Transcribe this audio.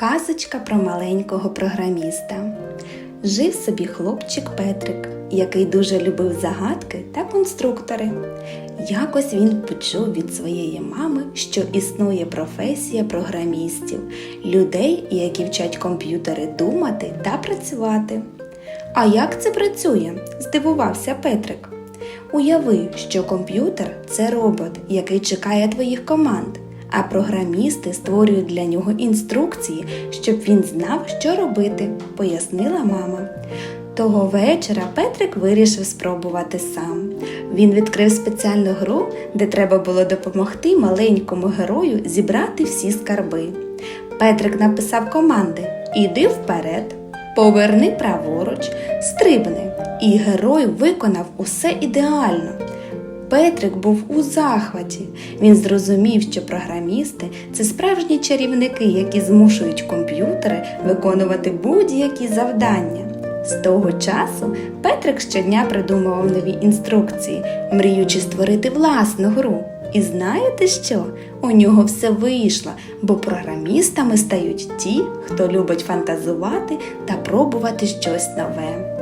Казочка про маленького програміста. Жив собі хлопчик Петрик, який дуже любив загадки та конструктори. Якось він почув від своєї мами, що існує професія програмістів, людей, які вчать комп'ютери думати та працювати. А як це працює? здивувався Петрик. Уяви, що комп'ютер це робот, який чекає твоїх команд, а програмісти створюють для нього інструкції, щоб він знав, що робити, пояснила мама. Того вечора Петрик вирішив спробувати сам. Він відкрив спеціальну гру, де треба було допомогти маленькому герою зібрати всі скарби. Петрик написав команди Іди вперед, поверни праворуч, стрибни. І герой виконав усе ідеально. Петрик був у захваті. Він зрозумів, що програмісти це справжні чарівники, які змушують комп'ютери виконувати будь-які завдання. З того часу Петрик щодня придумував нові інструкції, мріючи створити власну гру. І знаєте що? У нього все вийшло, бо програмістами стають ті, хто любить фантазувати та пробувати щось нове.